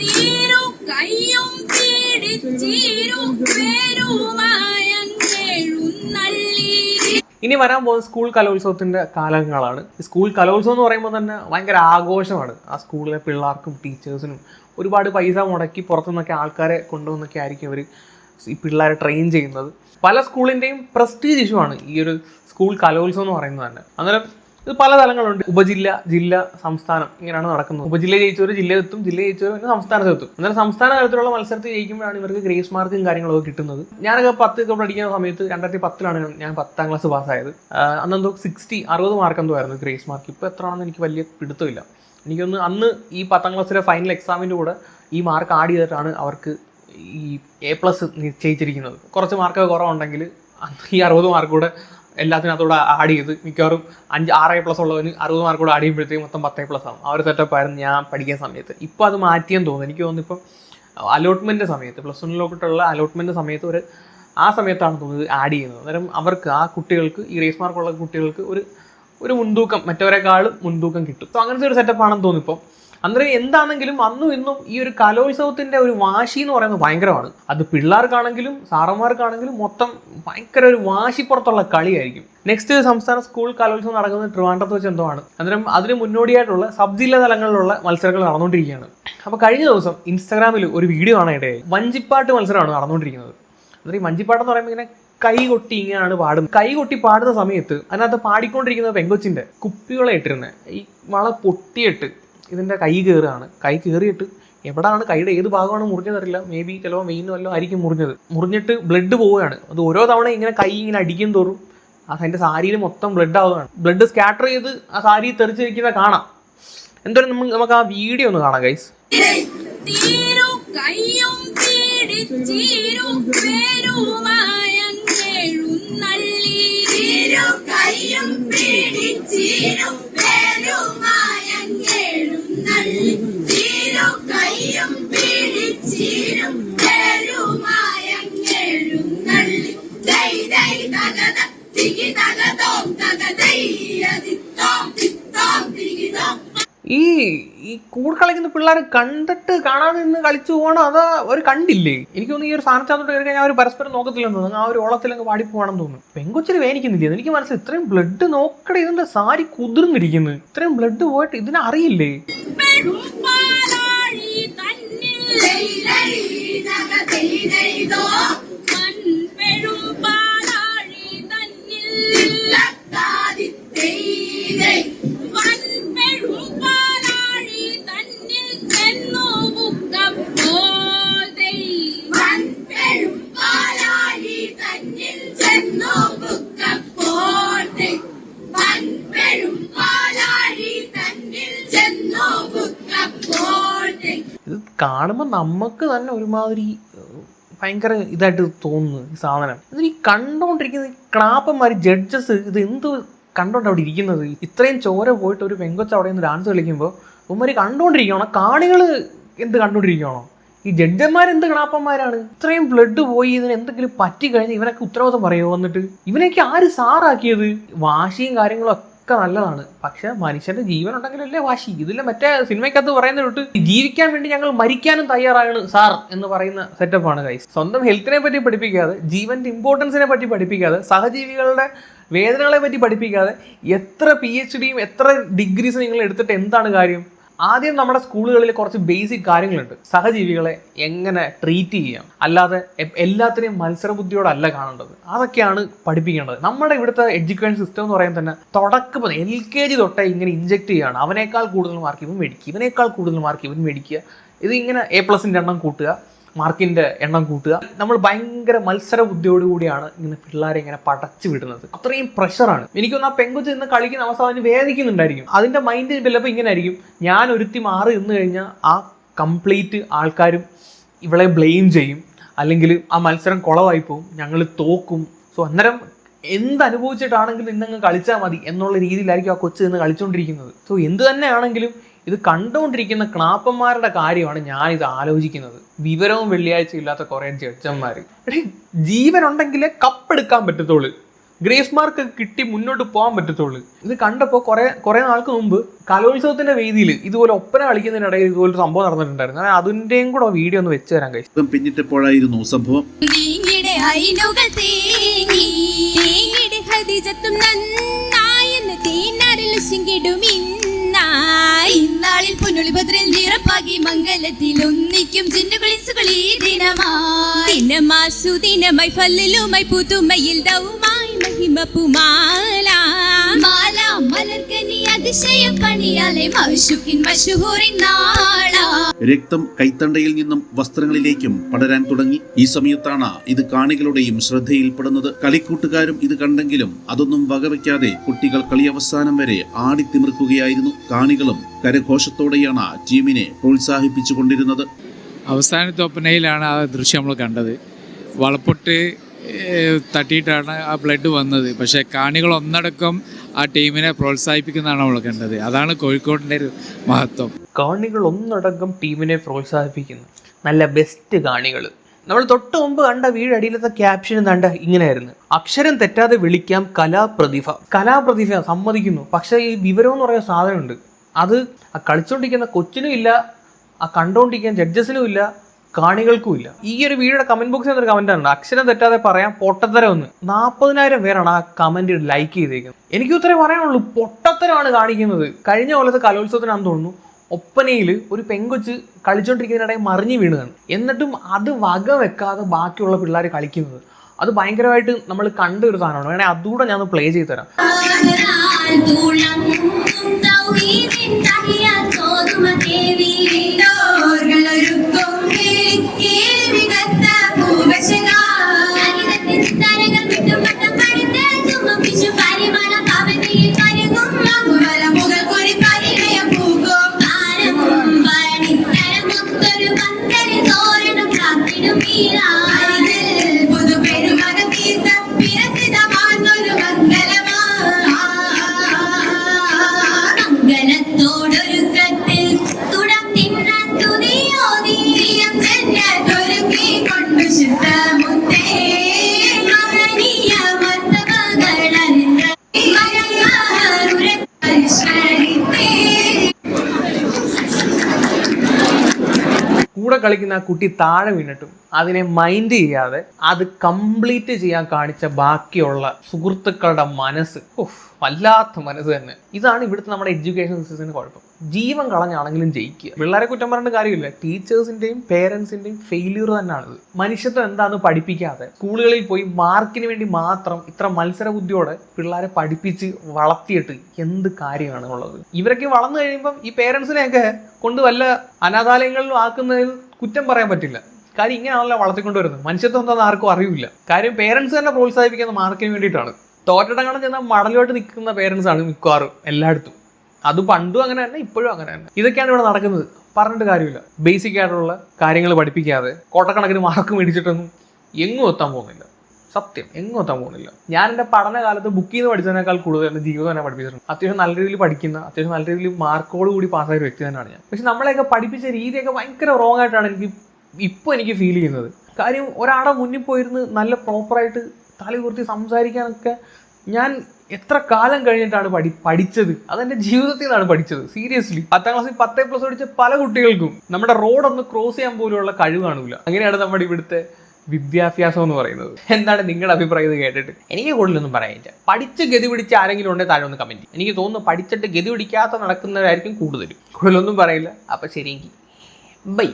തീരു ഇനി വരാൻ പോകുന്ന സ്കൂൾ കലോത്സവത്തിന്റെ കാലങ്ങളാണ്. സ്കൂൾ കലോത്സവം എന്ന് പറയുമ്പോൾ തന്നെ ഭയങ്കര ആഘോഷമാണ്. ആ സ്കൂളിലെ പിള്ളേർക്കും ടീച്ചേഴ്സിനും ഒരുപാട് പൈസ മുടക്കി പുറത്തുനിന്നൊക്കെ ആൾക്കാരെ കൊണ്ടുവന്നൊക്കെ ആയിരിക്കും അവർ ഈ പിള്ളേരെ ട്രെയിൻ ചെയ്യുന്നത്. പല സ്കൂളിന്റെയും പ്രസ്റ്റീജ് ഇഷ്യൂ ആണ് ഈ ഒരു സ്കൂൾ കലോത്സവം എന്ന് പറയുന്നത് തന്നെ. അന്നേരം ഇത് പല തലങ്ങളുണ്ട്. ഉപജില്ല ജില്ല സംസ്ഥാനം ഇങ്ങനെയാണ് നടക്കുന്നത്. ഉപജില്ല ജയിച്ചവർ ജില്ലയിലെത്തും ജില്ല ജയിച്ചവർ പിന്നെ സംസ്ഥാനത്തെത്തും എന്നാൽ സംസ്ഥാന തലത്തിലുള്ള മത്സരത്തിൽ ജയിക്കുമ്പോഴാണ് ഇവർക്ക് ഗ്രേസ് മാർക്കും കാര്യങ്ങളൊക്കെ കിട്ടുന്നത്. ഞാനൊക്കെ പത്ത് ഒക്കെ പഠിക്കുന്ന സമയത്ത് രണ്ടായിരത്തി പത്തിലാണ് ഞാൻ പത്താം ക്ലാസ് പാസ്സായത്. അന്നെന്തോ സിക്സ്റ്റി അറുപത് മാർക്ക് എന്തോ ആയിരുന്നു ഗ്രേസ് മാർക്ക്. ഇപ്പോൾ എത്ര ആണെന്ന് എനിക്ക് വലിയ പിടുത്തമില്ല. എനിക്കൊന്ന് അന്ന് ഈ പത്താം ക്ലാസ്സിലെ ഫൈനൽ എക്സാമിന്റെ കൂടെ ഈ മാർക്ക് ആഡ് ചെയ്തിട്ടാണ് അവർക്ക് ഈ എ പ്ലസ് നിശ്ചയിച്ചിരിക്കുന്നത് കുറച്ച് മാർക്കൊക്കെ കുറവുണ്ടെങ്കിൽ ഈ അറുപത് മാർക്ക് കൂടെ എല്ലാത്തിനകത്തൂടെ ആഡ് ചെയ്ത് മിക്കവാറും അഞ്ച് ആറ് എ പ്ലസ് ഉള്ളവന് അറുപത് മാർക്ക് കൂടെ ആഡ് ചെയ്യുമ്പോഴത്തേക്കും മൊത്തം പത്ത് എ പ്ലസ് ആവും. ആ ഒരു സെറ്റപ്പ് ആയിരുന്നു ഞാൻ പഠിക്കുന്ന സമയത്ത്. ഇപ്പോൾ അത് മാറ്റിയെന്ന് തോന്നുന്നു. എനിക്ക് തോന്നുന്നു ഇപ്പം അലോട്ട്മെന്റ് സമയത്ത് പ്ലസ് വണ്ണിലോട്ടുള്ള അലോട്ട്മെന്റ് സമയത്ത് ഒരു ആ സമയത്താണ് തോന്നുന്നത് ആഡ് ചെയ്യുന്നത്. അന്നേരം അവർക്ക് ആ കുട്ടികൾക്ക് ഈ റേസ് മാർക്കുള്ള കുട്ടികൾക്ക് ഒരു ഒരു മുൻതൂക്കം മറ്റവരെക്കാളും മുൻതൂക്കം കിട്ടും. സോ അങ്ങനത്തെ ഒരു സെറ്റപ്പ് ആണെന്ന് തോന്നുന്നു ഇപ്പം. അന്നേരം എന്താണെങ്കിലും അന്നും ഇന്നും ഈ ഒരു കലോത്സവത്തിന്റെ ഒരു വാശി എന്ന് പറയുന്നത് ഭയങ്കരമാണ്. അത് പിള്ളേർക്കാണെങ്കിലും സാറന്മാർക്കാണെങ്കിലും മൊത്തം ഭയങ്കര ഒരു വാശിപ്പുറത്തുള്ള കളിയായിരിക്കും. നെക്സ്റ്റ് സംസ്ഥാന സ്കൂൾ കലോത്സവം നടക്കുന്നത് ട്രിവാൻഡ്രത്ത് വെച്ച് എന്തോ ആണ്. അന്നേരം അതിന് മുന്നോടിയായിട്ടുള്ള സബ് ജില്ലാ തലങ്ങളിലുള്ള മത്സരങ്ങൾ നടന്നുകൊണ്ടിരിക്കുകയാണ്. അപ്പോൾ കഴിഞ്ഞ ദിവസം ഇൻസ്റ്റാഗ്രാമിൽ ഒരു വീഡിയോ ആണ് ഇടയായി വഞ്ചിപ്പാട്ട് മത്സരമാണ് നടന്നുകൊണ്ടിരിക്കുന്നത്. അന്നേരം ഈ വഞ്ചിപ്പാട്ട് എന്ന് പറയുമ്പോൾ ഇങ്ങനെ കൈ കൊട്ടി ഇങ്ങനെയാണ് പാടുന്നത്. കൈ കൊട്ടി പാടുന്ന സമയത്ത് അതിനകത്ത് പാടിക്കൊണ്ടിരിക്കുന്ന പെങ്കൊച്ചിന്റെ കുപ്പികളെ ഇട്ടിരുന്നത് ഈ വള പൊട്ടിയിട്ട് ഇതിന്റെ കൈ കയറുകയാണ് കൈ കയറിയിട്ട് എവിടാണ് കൈയുടെ ഏത് ഭാഗമാണ് മുറിഞ്ഞതറിയില്ല മേ ബി ചിലപ്പോൾ മെയിൻ വല്ലതും ആയിരിക്കും മുറിഞ്ഞത്. മുറിഞ്ഞിട്ട് ബ്ലഡ് പോവുകയാണ്. അത് ഓരോ തവണ ഇങ്ങനെ കൈ ഇങ്ങനെ അടിക്കും തോറും ആ അതിന്റെ സാരിയിൽ മൊത്തം ബ്ലഡ് ആവുകയാണ്. ബ്ലഡ് സ്കാറ്റർ ചെയ്ത് ആ സാരി തെറിച്ചിരിക്കുന്നത് കാണാം. എന്തായാലും നമ്മൾ നമുക്ക് ആ വീഡിയോ ഒന്ന് കാണാം ഗൈസ് Aleluia. കൂടെ കളിക്കുന്ന പിള്ളേർ കണ്ടിട്ട് കാണാതെ നിന്ന് കളിച്ചു പോകണം അത് ഒരു കണ്ടില്ലേ? എനിക്ക് തോന്നുന്നു ഈ ഒരു സ്ഥാനത്താത്തോട്ട് കയറി കഴിഞ്ഞാൽ അവർ പരസ്പരം നോക്കത്തില്ലെന്ന് തോന്നുന്നു. ആ ഒരു ഓളത്തിലങ്ങ് പാടി പോകണമെന്ന് തോന്നുന്നു. പെങ്കൊച്ചിന് വേനിക്കുന്നില്ല? എനിക്ക് മനസ്സിലായി ഇത്രയും ബ്ലഡ് നോക്കട്ടെ ഇതിന്റെ സാരി കുതിർന്നിരിക്കുന്നു. ഇത്രയും ബ്ലഡ് പോയിട്ട് ഇതിനെ അറിയില്ലേ? കാണുമ്പോൾ നമുക്ക് തന്നെ ഒരുമാതിരി ഭയങ്കര ഇതായിട്ട് തോന്നുന്നു ഈ സാധനം. ഇതിൽ ഈ കണ്ടോണ്ടിരിക്കുന്ന ക്ലാപ്പന്മാർ ജഡ്ജസ് ഇത് എന്ത് കണ്ടോണ്ട് അവിടെ ഇരിക്കുന്നത്? ഇത്രയും ചോര പോയിട്ട് ഒരു പെങ്കൊച്ച അവിടെ നിന്ന് ഡാൻസ് കളിക്കുമ്പോൾ ഉമ്മര് കണ്ടോണ്ടിരിക്കണോ കാണികൾ എന്ത് കണ്ടോണ്ടിരിക്കണോ ഈ ജഡ്ജന്മാർ എന്ത് ക്ലാപ്പന്മാരാണ് ഇത്രയും ബ്ലഡ് പോയി ഇതിന് എന്തെങ്കിലും പറ്റി കഴിഞ്ഞ് ഇവനൊക്കെ ഉത്തരവാദിത്തം പറയുമോ വന്നിട്ട് ഇവനൊക്കെ ആര് സാറാക്കിയത്? വാശിയും കാര്യങ്ങളും ഒക്കെ നല്ലതാണ്. പക്ഷെ മനുഷ്യന്റെ ജീവൻ ഉണ്ടെങ്കിലല്ലേ വാശി. ഇതിലെ മറ്റേ സിനിമയ്ക്കകത്ത് പറയുന്ന തൊട്ട് ജീവിക്കാൻ വേണ്ടി ഞങ്ങൾ മരിക്കാനും തയ്യാറാണ് സാർ എന്ന് പറയുന്ന സെറ്റപ്പാണ് കൈസ് സ്വന്തം ഹെൽത്തിനെ പറ്റി പഠിപ്പിക്കാതെ ജീവന്റെ ഇമ്പോർട്ടൻസിനെ പറ്റി പഠിപ്പിക്കാതെ സഹജീവികളുടെ വേദനകളെ പറ്റി പഠിപ്പിക്കാതെ എത്ര പി എച്ച് ഡിയും എത്ര ഡിഗ്രീസും നിങ്ങൾ എടുത്തിട്ട് എന്താണ് കാര്യം? ആദ്യം നമ്മുടെ സ്കൂളുകളിൽ കുറച്ച് ബേസിക് കാര്യങ്ങളുണ്ട്. സഹജീവികളെ എങ്ങനെ ട്രീറ്റ് ചെയ്യാം? അല്ലാതെ എല്ലാത്തിനെയും മത്സരബുദ്ധിയോടല്ല കാണേണ്ടത്. അതൊക്കെയാണ് പഠിപ്പിക്കേണ്ടത്. നമ്മുടെ ഇവിടുത്തെ എഡ്യൂക്കേഷൻ സിസ്റ്റം എന്ന് പറയുമ്പോൾ തന്നെ തുടക്കം എൽ കെ ജി തൊട്ടേ ഇങ്ങനെ ഇഞ്ചെക്ട് ചെയ്യുകയാണ് അവനേക്കാൾ കൂടുതൽ മാർക്ക് ഇവൻ മേടിക്കുക ഇവനേക്കാൾ കൂടുതൽ മാർക്ക് ഇവൻ മേടിക്കുക. ഇങ്ങനെ എ പ്ലസിന്റെ എണ്ണം കൂട്ടുക. മാർക്കിന്റെ എണ്ണം കൂട്ടുക. നമ്മൾ ഭയങ്കര മത്സര ബുദ്ധിയോടുകൂടിയാണ് ഇങ്ങനെ പിള്ളേരെ ഇങ്ങനെ പടച്ചു വിടുന്നത്. അത്രയും പ്രഷറാണ് എനിക്കൊന്ന് ആ പെങ്കുച്ച് ഇന്ന് കളിക്കുന്ന അവസ്ഥ അവന് വേദിക്കുന്നുണ്ടായിരിക്കും അതിന്റെ മൈൻഡ് ചിലപ്പോൾ ഇങ്ങനെ ആയിരിക്കും. ഞാൻ ഒരുത്തി മാറി നിന്ന് കഴിഞ്ഞാൽ ആ കംപ്ലീറ്റ് ആൾക്കാരും ഇവളെ ബ്ലെയിം ചെയ്യും. അല്ലെങ്കിൽ ആ മത്സരം കുളവായി പോകും ഞങ്ങൾ തോക്കും. സോ അന്നേരം എന്ത് അനുഭവിച്ചിട്ടാണെങ്കിലും ഇന്നങ്ങ് കളിച്ചാൽ മതി എന്നുള്ള രീതിയിലായിരിക്കും ആ കൊച്ചു നിന്ന് കളിച്ചുകൊണ്ടിരിക്കുന്നത് സോ എന്ത് തന്നെയാണെങ്കിലും ഇത് കണ്ടുകൊണ്ടിരിക്കുന്ന ക്ലാപ്പന്മാരുടെ കാര്യമാണ് ഞാൻ ഇത് ആലോചിക്കുന്നത്. വിവരവും വെള്ളിയാഴ്ച ഇല്ലാത്ത കുറെ ജഡ്ജന്മാർ ജീവൻ ഉണ്ടെങ്കിൽ കപ്പെടുക്കാൻ പറ്റത്തുള്ളൂ. ഗ്രേസ് മാർക്ക് കിട്ടി മുന്നോട്ട് പോകാൻ പറ്റത്തുള്ളൂ. ഇത് കണ്ടപ്പോൾ കുറെ കുറെ നാൾക്ക് മുമ്പ് കലോത്സവത്തിന്റെ വേദിയിൽ ഇതുപോലെ ഒപ്പന കളിക്കുന്നതിനിടയിൽ ഇതുപോലെ ഒരു സംഭവം നടന്നിട്ടുണ്ടായിരുന്നു. ഞാൻ അതിന്റെയും കൂടെ വീഡിയോ ഒന്ന് വെച്ച് തരാൻ കഴിച്ചു പിന്നിട്ടപ്പോഴായിരുന്നു സംഭവം. ഹദിജത്തും നന്നായെന്ന് തേനാരിൽ ശിങ്കിടും ഇന്നായി ഇന്നാളിൽ പുന്നുളി ഭദ്രൻ നിറപ്പാകി മംഗലത്തിൽ ഒന്നിക്കും ചിന്നുകളിസുകൾ ദിനമായി ദൗമായി മഹിമ പുമാല അതിശയ പണിയാലെ മഷുക്കിൻ മഷുഹൂറിൻ നാളാ. രക്തം കൈത്തണ്ടയിൽ നിന്നും വസ്ത്രങ്ങളിലേക്കും പടരാൻ തുടങ്ങി. ഈ സമയത്താണ് ഇത് കാണികളുടെയും ശ്രദ്ധയിൽപ്പെടുന്നത്. കളിക്കൂട്ടുകാരും ഇത് കണ്ടെങ്കിലും അതൊന്നും വകവയ്ക്കാതെ കുട്ടികൾ കളി അവസാനം വരെ ആടിത്തിമിർക്കുകയായിരുന്നു. കാണികളും കരഘോഷത്തോടെയാണ് ടീമിനെ പ്രോത്സാഹിപ്പിച്ചുകൊണ്ടിരുന്നത്. അവസാനത്തെ ഒപ്പനയിലാണ് ആ ദൃശ്യം നമ്മൾ കണ്ടത്. വളപ്പൊട്ട് തട്ടിയിട്ടാണ് ആ ബ്ലഡ് വന്നത്. പക്ഷേ കാണികൾ ഒന്നടക്കം ആ ടീമിനെ പ്രോത്സാഹിപ്പിക്കുന്നതാണ് നമ്മൾ കണ്ടത്. അതാണ് കോഴിക്കോടിന്റെ ഒരു മഹത്വം. കാണികൾ ഒന്നടങ്കം ടീമിനെ പ്രോത്സാഹിപ്പിക്കുന്നു. നല്ല ബെസ്റ്റ് കാണികൾ നമ്മൾ തൊട്ട് മുമ്പ് കണ്ട വീടടിയിലത്തെ ക്യാപ്ഷൻ കണ്ട ഇങ്ങനെയായിരുന്നു. അക്ഷരം തെറ്റാതെ വിളിക്കാം കലാപ്രതിഭ. കലാപ്രതിഭ സമ്മതിക്കുന്നു. പക്ഷേ ഈ വിവരം എന്ന് പറയുന്ന സാധനമുണ്ട്. അത് ആ കളിച്ചുകൊണ്ടിരിക്കുന്ന കൊച്ചിനും ഇല്ല ആ കണ്ടുകൊണ്ടിരിക്കുന്ന ജഡ്ജസിനും ഇല്ല കാണികൾക്കും ഇല്ല ഈ ഒരു വീഡിയോയുടെ കമന്റ് ബോക്സിൽ ഒരു കമന്റ് ഉണ്ട് അക്ഷരം തെറ്റാതെ പറയാം പൊട്ടത്തരം ഒന്ന് നാൽപ്പതിനായിരം പേരാണ് ആ കമന്റ് ലൈക്ക് ചെയ്തേക്കുന്നത്. എനിക്ക് ഉത്തരം പറയാനുള്ളൂ. പൊട്ടത്തരമാണ് കാണിക്കുന്നത്. കഴിഞ്ഞ കൊല്ലത്തെ കലോത്സവത്തിനാണെന്ന് തോന്നുന്നു ഒപ്പനയിൽ ഒരു പെങ്കൊച്ച് കളിച്ചോണ്ടിരിക്കുന്നതിനിടയിൽ മറിഞ്ഞു വീണതാണ്. എന്നിട്ടും അത് വക വെക്കാതെ ബാക്കിയുള്ള പിള്ളേർ കളിക്കുന്നത്. അത് ഭയങ്കരമായിട്ട് നമ്മൾ കണ്ട ഒരു സാധനമാണ്. വേണേൽ അതുകൂടെ ഞാൻ പ്ലേ ചെയ്ത് തരാം. freedom belongs. കളിക്കുന്ന ആ കുട്ടി താഴെ വീണിട്ടും അതിനെ മൈൻഡ് ചെയ്യാതെ അത് കംപ്ലീറ്റ് ചെയ്യാൻ കാണിച്ച ബാക്കിയുള്ള സുഹൃത്തുക്കളുടെ മനസ്സ്. വല്ലാത്ത മനസ്സ് തന്നെ. ഇതാണ് ഇവിടുത്തെ നമ്മുടെ എഡ്യൂക്കേഷൻ സിസ്റ്റത്തിന് കുഴപ്പം. ജീവൻ കളഞ്ഞാണെങ്കിലും ജയിക്കുക. പിള്ളേരെ കുറ്റം പറഞ്ഞിട്ട് കാര്യമില്ല. ടീച്ചേഴ്സിന്റെയും പേരൻസിന്റെയും ഫെയിലിയർ തന്നെയാണിത്. മനുഷ്യത്വം എന്താണെന്ന് പഠിപ്പിക്കാതെ സ്കൂളുകളിൽ പോയി മാർക്കിന് വേണ്ടി മാത്രം ഇത്ര മത്സര ബുദ്ധിയോടെ പിള്ളേരെ പഠിപ്പിച്ച് വളർത്തിയിട്ട് എന്ത് കാര്യമാണ് ഉള്ളത് ഇവരൊക്കെ വളർന്നു കഴിയുമ്പം ഈ പേരൻസിനെയൊക്കെ കൊണ്ട് വല്ല അനാഥാലയങ്ങളിലും ആക്കുന്നതിൽ കുറ്റം പറയാൻ പറ്റില്ല. കാര്യം ഇങ്ങനെയാണല്ലോ വളർത്തിക്കൊണ്ടുവരുന്നത്. മനുഷ്യത്വം എന്താണെന്ന് ആർക്കും അറിയില്ല. കാര്യം പേരൻസ് തന്നെ പ്രോത്സാഹിപ്പിക്കുന്ന മാർക്കിന് വേണ്ടിയിട്ടാണ്. തോറ്റടങ്ങണം ചെന്ന മടലോട്ട് നിൽക്കുന്ന പേരൻസ് ആണ് മിക്കവാറും എല്ലായിടത്തും. അത് പണ്ടും അങ്ങനെ തന്നെ ഇപ്പോഴും അങ്ങനെ തന്നെ. ഇതൊക്കെയാണ് ഇവിടെ നടക്കുന്നത്. പറഞ്ഞിട്ട് കാര്യമില്ല. ബേസിക് ആയിട്ടുള്ള കാര്യങ്ങൾ പഠിപ്പിക്കാതെ കോട്ടക്കണക്കിന് മാർക്ക് മേടിച്ചിട്ടൊന്നും എങ്ങും എത്താൻ പോകുന്നില്ല. സത്യം എങ്ങും എത്താൻ പോകുന്നില്ല. ഞാൻ എന്റെ പഠനകാലത്ത് ബുക്ക് ചെയ്ത് പഠിച്ചതിനേക്കാൾ കൂടുതൽ എന്റെ ജീവിതം തന്നെ പഠിപ്പിച്ചിട്ടുണ്ട്. അത്യാവശ്യം നല്ല രീതിയിൽ പഠിക്കുന്ന അത്യാവശ്യം നല്ല രീതിയിൽ മാർക്കോട് കൂടി പാസ്സായ ഒരു വ്യക്തി തന്നെയാണ് ഞാൻ. പക്ഷെ നമ്മളെയൊക്കെ പഠിപ്പിച്ച രീതിയൊക്കെ ഭയങ്കര റോങ് ആയിട്ടാണ് എനിക്ക് ഇപ്പോൾ എനിക്ക് ഫീൽ ചെയ്യുന്നത്. കാര്യം ഒരാളെ മുന്നിൽ പോയിരുന്ന് നല്ല പ്രോപ്പറായിട്ട് തലകുർത്തി സംസാരിക്കാനൊക്കെ ഞാൻ എത്ര കാലം കഴിഞ്ഞിട്ടാണ് പഠി പഠിച്ചത്? അതെന്റെ ജീവിതത്തിൽ നിന്നാണ് പഠിച്ചത് സീരിയസ്ലി പത്താം ക്ലാസ്സിൽ പത്തേ പ്ലസ് പഠിച്ച പല കുട്ടികൾക്കും നമ്മുടെ റോഡ് ഒന്ന് ക്രോസ് ചെയ്യാൻ പോലുള്ള കഴിവ് കാണൂല. അങ്ങനെയാണ് നമ്മുടെ ഇവിടുത്തെ വിദ്യാഭ്യാസം എന്ന് പറയുന്നത്. എന്താണ് നിങ്ങളുടെ അഭിപ്രായം കേട്ടിട്ട്? എനിക്ക് കൂടുതലൊന്നും പറയാനില്ല. പഠിച്ച് ഗതി പിടിച്ച ആരെങ്കിലും ഉണ്ടെങ്കിൽ താഴെ ഒന്ന് കമന്റ് എനിക്ക് തോന്നുന്നു പഠിച്ചിട്ട് ഗതി പിടിക്കാത്ത നടക്കുന്നവരായിരിക്കും കൂടുതലും. കൂടുതലൊന്നും പറയില്ല. അപ്പൊ ശരിയെങ്കിൽ ബൈ